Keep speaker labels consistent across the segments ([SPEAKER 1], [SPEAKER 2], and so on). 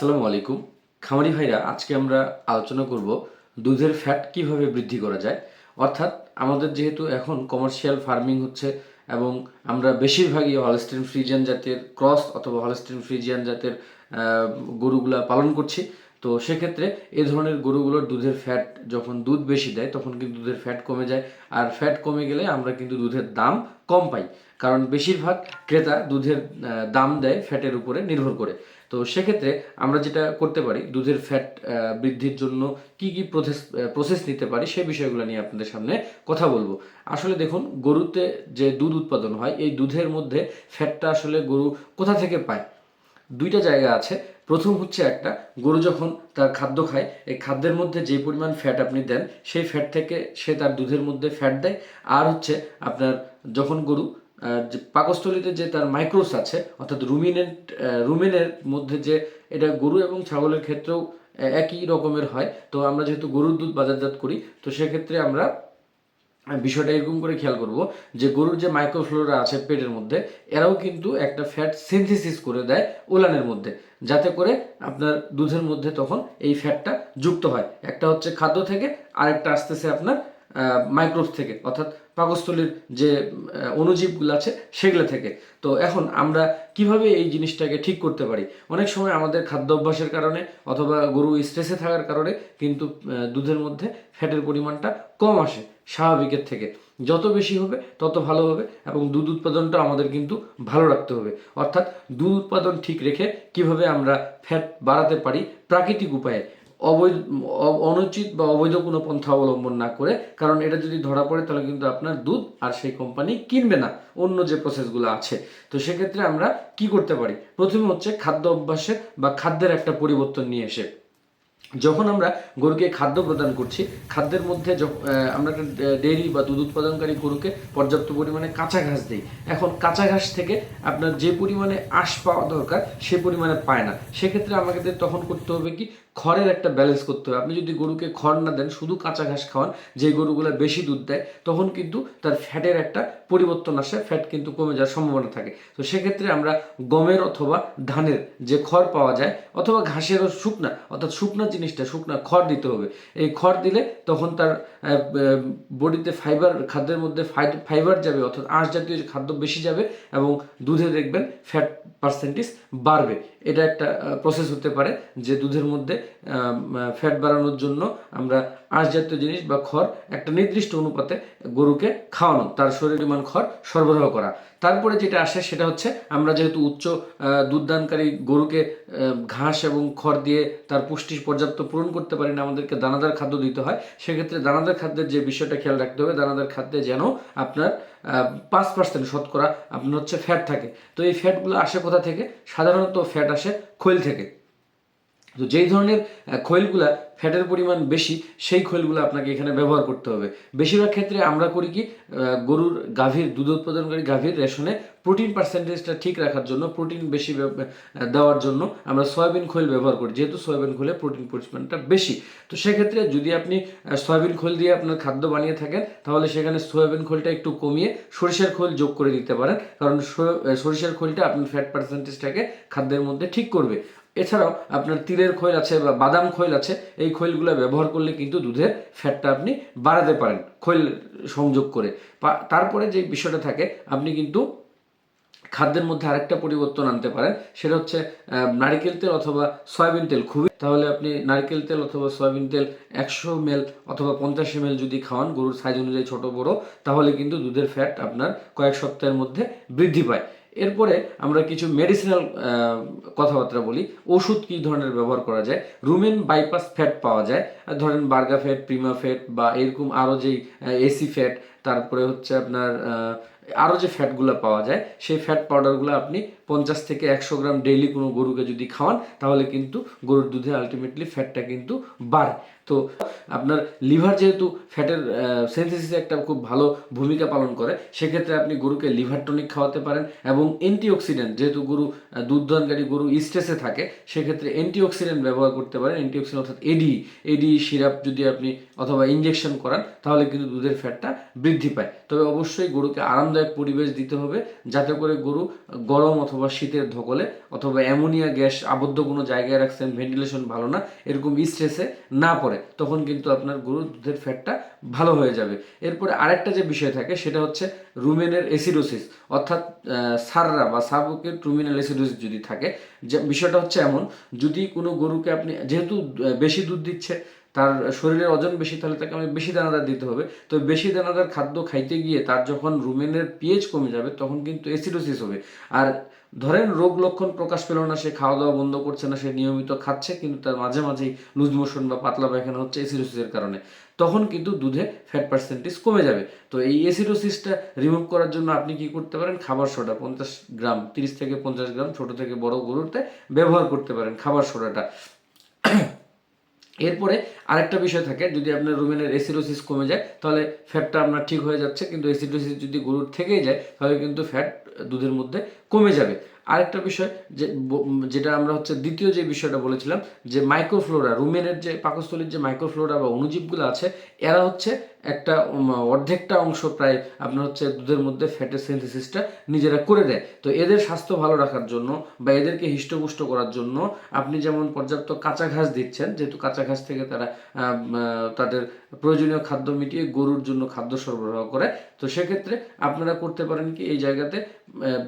[SPEAKER 1] আসসালামু আলাইকুম। খামারি ভাইরা, আজকে আমরা আলোচনা করব দুধের ফ্যাট কীভাবে বৃদ্ধি করা যায়। অর্থাৎ আমাদের যেহেতু এখন কমার্শিয়াল ফার্মিং হচ্ছে এবং আমরা বেশিরভাগই হলস্টিন ফ্রিজিয়ান জাতের ক্রস অথবা হলস্টিন ফ্রিজিয়ান জাতের গরুগুলা পালন করছি। তো সেক্ষেত্রে এ ধরনের গরুগুলোর দুধের ফ্যাট যখন দুধ বেশি দেয়, তখন কিন্তু দুধের ফ্যাট কমে যায়। আর ফ্যাট কমে গেলে আমরা কিন্তু দুধের দাম কম পাই। কারণ বেশিরভাগ ক্রেতা দুধের দাম দেয় ফ্যাটের উপরে নির্ভর করে। তো সেক্ষেত্রে আমরা যেটা করতে পারি, দুধের ফ্যাট বৃদ্ধির জন্য কি কি প্রসেস প্রসেস নিতে পারি সেই বিষয়গুলো নিয়ে আপনাদের সামনে কথা বলব। আসলে দেখুন, গরুতে যে দুধ উৎপাদন হয়, এই দুধের মধ্যে ফ্যাটটা আসলে গরু কোথা থেকে পায়? দুইটা জায়গা আছে। প্রথম হচ্ছে একটা, গরু যখন তার খাদ্য খায়, এই খাদ্যের মধ্যে যে পরিমাণ ফ্যাট আপনি দেন, সেই ফ্যাট থেকে সে তার দুধের মধ্যে ফ্যাট দেয়। আর হচ্ছে আপনার যখন গরু যে পাকস্থলীতে যে তার মাইক্রোস আছে, অর্থাৎ রুমিনেন্ট রুমেনের মধ্যে যে এটা গরু এবং ছাগলের ক্ষেত্রেও একই রকমের হয়। তো আমরা যেহেতু গরুর দুধ বাজারজাত করি, তো সেক্ষেত্রে আমরা বিষয়টা এরকম করে খেয়াল করব যে গরুর যে মাইক্রোফ্লোরা আছে পেটের মধ্যে, এরাও কিন্তু একটা ফ্যাট সিনথেসিস করে দেয় ওলানের মধ্যে। যাতে করে আপনার দুধের মধ্যে তখন এই ফ্যাটটা যুক্ত হয়। একটা হচ্ছে খাদ্য থেকে, আরেকটা আসতেছে আপনার মাইক্রোবস থেকে, অর্থাৎ পাকস্থলীর যে অণুজীবগুলো আছে সেগুলো থেকে। তো এখন আমরা কীভাবে এই জিনিসটাকে ঠিক করতে পারি? অনেক সময় আমাদের খাদ্য অভ্যাসের কারণে অথবা গরু স্ট্রেসে থাকার কারণে কিন্তু দুধের মধ্যে ফ্যাটের পরিমাণটা কম আসে স্বাভাবিকের থেকে। যত বেশি হবে, তত ভালো হবে এবং দুধ উৎপাদনটা আমাদের কিন্তু ভালো রাখতে হবে। অর্থাৎ দুধ উৎপাদন ঠিক রেখে কীভাবে আমরা ফ্যাট বাড়াতে পারি প্রাকৃতিক উপায়ে অবৈধ অনুচিত বা অবৈধ কোনো পন্থা অবলম্বন না করে, কারণ এটা যদি ধরা পড়ে তাহলে কিন্তু আপনার দুধ আর সেই কোম্পানি কিনবে না, অন্য যে প্রসেসগুলো আছে। তো সেক্ষেত্রে আমরা কি করতে পারি? প্রথমে হচ্ছে খাদ্য অভ্যাসের বা খাদ্যের একটা পরিবর্তন নিয়ে এসে যখন আমরা গরুকে খাদ্য প্রদান করছি, খাদ্যের মধ্যে আমরা একটা ডেয়ারি বা দুধ উৎপাদনকারী গরুকে পর্যাপ্ত পরিমাণে কাঁচা ঘাস দিই। এখন কাঁচা ঘাস থেকে আপনার যে পরিমাণে আঁশ পাওয়া দরকার, সে পরিমাণে পায় না। সেক্ষেত্রে আমাদের তখন করতে হবে কি? খড়ের একটা ব্যালেন্স করতে হবে। আপনি যদি গরুকে খড় না দেন, শুধু কাঁচা ঘাস খাওয়ান, যে গরুগুলো বেশি দুধ দেয়, তখন কিন্তু তার ফ্যাটের একটা পরিবর্তন আসে, ফ্যাট কিন্তু কমে যাওয়ার সম্ভাবনা থাকে। তো সেক্ষেত্রে আমরা গমের অথবা ধানের যে খড় পাওয়া যায়, অথবা ঘাসেরও শুকনা, অর্থাৎ শুকনা জিনিসটা, শুকনো খড় দিতে হবে। এই খড় দিলে তখন তার বডিতে ফাইবার খাদ্যের মধ্যে ফাই- ফাইবার যাবে, অর্থাৎ আঁশ জাতীয় খাদ্য বেশি যাবে এবং দুধে দেখবেন ফ্যাট পার্সেন্টেজ বাড়বে। এটা একটা প্রসেস হতে পারে যে দুধের মধ্যে ফ্যাট বাড়ানোর জন্য আমরা আঁশ জাতীয় জিনিস বা খড় একটা নির্দিষ্ট অনুপাতে গরুকে খাওয়ানো, তার শরীরমান খড় সরবরাহ করা। তারপরে যেটা আসে সেটা হচ্ছে আমরা যেহেতু উচ্চ দুধদানকারী গরুকে ঘাস এবং খড় দিয়ে তার পুষ্টি পর্যাপ্ত পূরণ করতে পারি না, আমাদেরকে দানাদার খাদ্য দিতে হয়, সেক্ষেত্রে দানাদার খাদ্যের যে বিষয়টা খেয়াল রাখতে হবে, দানাদার খাদ্যে যেন আপনার পাঁচ পার্সেন্ট শতকরা আপনার হচ্ছে ফ্যাট থাকে। তো এই ফ্যাটগুলো আসে কোথা থেকে? সাধারণত ফ্যাট আসে খৈল থেকে। তো যেই ধরনের খৈলগুলা ফ্যাটের পরিমাণ বেশি, সেই খৈলগুলো আপনাকে এখানে ব্যবহার করতে হবে। বেশিরভাগ ক্ষেত্রে আমরা করি কি গরুর গাভীর, দুধ উৎপাদনকারী গাভীর রেশনে প্রোটিন পার্সেন্টেজটা ঠিক রাখার জন্য, প্রোটিন বেশি দেওয়ার জন্য আমরা সয়াবিন খৈল ব্যবহার করি, যেহেতু সয়াবিন খৈলে প্রোটিন পরিমাণটা বেশি। তো সেক্ষেত্রে যদি আপনি সয়াবিন খোল দিয়ে আপনার খাদ্য বানিয়ে থাকেন, তাহলে সেখানে সয়াবিন খোলটা একটু কমিয়ে সরিষার খোল যোগ করে দিতে পারেন, কারণ সরিষার খোলটা আপনার ফ্যাট পার্সেন্টেজটাকে খাদ্যের মধ্যে ঠিক করবে। এছাড়াও আপনার তিলের খৈল আছে বা বাদাম খৈল আছে, এই খৈলগুলো ব্যবহার করলে কিন্তু দুধের ফ্যাটটা আপনি বাড়াতে পারেন, খৈল সংযোগ করে। তারপরে যে বিষয়টা থাকে, আপনি কিন্তু খাদ্যের মধ্যে আরেকটা পরিবর্তন আনতে পারেন, সেটা হচ্ছে নারিকেল তেল অথবা সয়াবিন তেল। খুবই, তাহলে আপনি নারকেল তেল অথবা সয়াবিন তেল একশো এল অথবা পঞ্চাশ এম যদি খাওয়ান, গরুর সাইজ অনুযায়ী ছোট বড়, তাহলে কিন্তু দুধের ফ্যাট আপনার কয়েক সপ্তাহের মধ্যে বৃদ্ধি পায়। এরপরে আমরা কিছু মেডিসিনাল কথাবার্তা বলি। ওষুধ কী ধরনের ব্যবহার করা যায়? রুমেন বাইপাস ফ্যাট পাওয়া যায়। ধরেন বার্গা ফ্যাট প্রিমা ফ্যাট বা এরকম আরও যেই এসি ফ্যাট তারপরে হচ্ছে আপনার আরও যে ফ্যাটগুলো পাওয়া যায়, সেই ফ্যাট পাউডারগুলো আপনি পঞ্চাশ থেকে একশো গ্রাম ডেইলি কোনো গরুকে যদি খাওয়ান, তাহলে কিন্তু গরুর দুধে আলটিমেটলি ফ্যাটটা কিন্তু বাড়ে। তো আপনার লিভার যেহেতু ফ্যাটের সেন্সিসিসে একটা খুব ভালো ভূমিকা পালন করে সেক্ষেত্রে আপনি গরুকে লিভার টনিক খাওয়াতে পারেন এবং অ্যান্টিঅক্সিডেন্ট যেহেতু গরু আহ, দুধ দহনকারী গরু স্ট্রেসে থাকে সেক্ষেত্রে অ্যান্টিঅক্সিডেন্ট ব্যবহার করতে পারেন। অ্যান্টিঅক্সিডেন্ট অর্থাৎ এডি এডি সিরাপ যদি আপনি অথবা ইঞ্জেকশন করান তাহলে কিন্তু দুধের ফ্যাটটা বৃদ্ধি পায়। তবে অবশ্যই গরুকে আরামদায়ক পরিবেশ দিতে হবে যাতে করে গরু গরম অথবা শীতের ধকলে অথবা অ্যামোনিয়া গ্যাস আবদ্ধ কোনো জায়গায় রাখছেন ভেন্টিলেশন ভালো না এরকম স্ট্রেসে না পড়ে। তখন কিন্তু আপনার গরুর দুধের ফ্যাটটা ভালো হয়ে যাবে। এরপরে আরেকটা যে বিষয় থাকে, সেটা হচ্ছে রুমেনের এসিডোসিস অর্থাৎ সাররা বা সাবুকের রুমিনাল এসিডোসিস যদি থাকে, যে বিষয়টা হচ্ছে এমন, যদি কোনো গরুকে আপনি, যেহেতু বেশি দুধ দিচ্ছে তার শরীরের ওজন বেশি, তাহলে তাকে আমি বেশি দানাদার দিতে হবে। তো বেশি দানাদার খাদ্য খাইতে গিয়ে তার যখন রুমেনের পিএইচ কমে যাবে, তখন কিন্তু অ্যাসিডোসিস হবে। আর ধরেন রোগ লক্ষণ প্রকাশ পেল না, সে খাওয়া দাওয়া বন্ধ করছে না, সে নিয়মিত খাচ্ছে, কিন্তু তার মাঝে মাঝেই লুজ মোশন বা পাতলা পায়খানা হচ্ছে অ্যাসিডোসিসের কারণে। তখন কিন্তু দুধে ফ্যাট পার্সেন্টেজ কমে যাবে। তো এই অ্যাসিডোসিসটা রিমুভ করার জন্য আপনি কি করতে পারেন? খাবার সোডা, পঞ্চাশ গ্রাম, তিরিশ থেকে পঞ্চাশ গ্রাম, ছোট থেকে বড় গরুতে ব্যবহার করতে পারেন খাবার সোডাটা। এরপরে আরেকটা বিষয় থাকে, যদি আপনার রুমেনের এসিডোসিস কমে যায়, তাহলে ফ্যাটটা আপনার ঠিক হয়ে যাচ্ছে, কিন্তু এসিডোসিস যদি গরুর থেকেই যায়, তাহলে কিন্তু ফ্যাট দুধের মধ্যে কমে যাবে। আরেকটা বিষয় যে যেটা আমরা হচ্ছে দ্বিতীয় যে বিষয়টা বলেছিলাম, যে মাইক্রোফ্লোরা রুমেনের যে পাকস্থলীর যে মাইক্রোফ্লোরা বা অণুজীবগুলো আছে, এরা হচ্ছে একটা অর্ধেকটা অংশ প্রায় আপনার হচ্ছে দুধের মধ্যে ফ্যাটের সিনথেসিসটা নিজেরা করে দেয়। তো এদের স্বাস্থ্য ভালো রাখার জন্য বা এদেরকে হিষ্টপুষ্ট করার জন্য আপনি যেমন পর্যাপ্ত কাঁচা ঘাস দিচ্ছেন, যেহেতু কাঁচা ঘাস থেকে তারা তাদের প্রয়োজনীয় খাদ্য মিটিয়ে গরুর জন্য খাদ্য সরবরাহ করে। তো সেক্ষেত্রে আপনারা করতে পারেন কি, এই জায়গাতে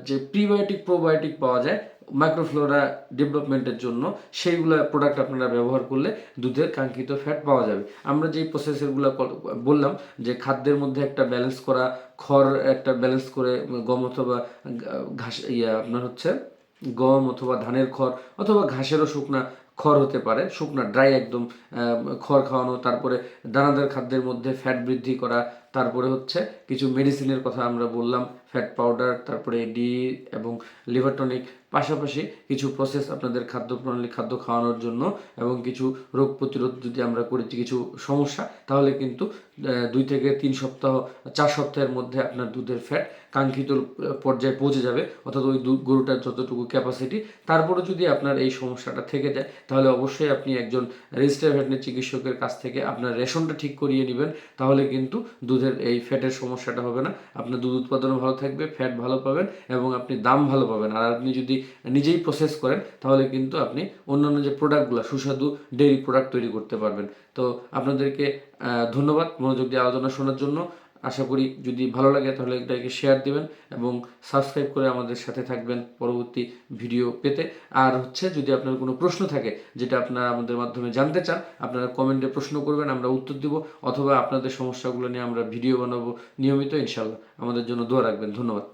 [SPEAKER 1] যে যে প্রিবায়োটিক প্রোবায়োটিক পাওয়া যায় মাইক্রোফ্লোরা ডেভেলপমেন্টের জন্য। সেইগুলো প্রোডাক্ট আপনারা ব্যবহার করলে দুধের কাঙ্ক্ষিত ফ্যাট পাওয়া যাবে। আমরা যেই প্রসেসরগুলো বললাম যে খাদ্যের মধ্যে একটা ব্যালেন্স করা, খড় একটা ব্যালেন্স করে, গম অথবা ঘাস, ইয়া আপনার হচ্ছে গম অথবা ধানের খড় অথবা ঘাসেরও শুকনা খড় হতে পারে, শুকনা ড্রাই একদম খড় খাওয়ানো, তারপরে দানাদার খাদ্যের মধ্যে ফ্যাট বৃদ্ধি করা, তারপরে হচ্ছে কিছু মেডিসিনের কথা আমরা বললাম ফ্যাট পাউডার তারপরে ডি এবং লিভার টনিক পাশাপাশি কিছু প্রসেস আপনাদের খাদ্য প্রণালী খাদ্য খাওয়ানোর জন্য এবং কিছু রোগ প্রতিরোধ যদি আমরা করেছি কিছু সমস্যা, তাহলে কিন্তু দুই থেকে তিন সপ্তাহ, চার সপ্তাহের মধ্যে আপনার দুধের ফ্যাট কাঙ্ক্ষিত পর্যায়ে পৌঁছে যাবে। অর্থাৎ ওই দুধ, গরুটার যতটুকু ক্যাপাসিটি তারপরে যদি আপনার এই সমস্যাটা থেকে যায়, তাহলে অবশ্যই আপনি একজন রেজিস্টার ভেটেরিনারি চিকিৎসকের কাছ থেকে আপনার রেশনটা ঠিক করিয়ে নেবেন। তাহলে কিন্তু দুধের এই ফ্যাটের সমস্যাটা হবে না। আপনার দুধ উৎপাদনও ভালো থাকবে ফ্যাট ভালো পাবেন এবং আপনি দাম ভালো পাবেন। আর আপনি যদি নিজেই প্রসেস করেন, তাহলে কিন্তু আপনি অন্যান্য যে প্রোডাক্টগুলো সুস্বাদু ডেইরি প্রোডাক্ট তৈরি করতে পারবেন। তো আপনাদেরকে ধন্যবাদ মনোযোগ দিয়ে আলোচনা শোনার জন্য। আশা করি যদি ভালো লাগে তাহলে এটাকে শেয়ার দিবেন এবং সাবস্ক্রাইব করে আমাদের সাথে থাকবেন পরবর্তী ভিডিও পেতে। আর হচ্ছে যদি আপনার কোনো প্রশ্ন থাকে যেটা আপনারা আমাদের মাধ্যমে জানতে চান, আপনারা কমেন্টে প্রশ্ন করবেন, আমরা উত্তর দিব অথবা আপনাদের সমস্যাগুলো নিয়ে আমরা ভিডিও বানাবো নিয়মিত ইনশাল্লাহ আমাদের জন্য দোয়া রাখবেন। ধন্যবাদ।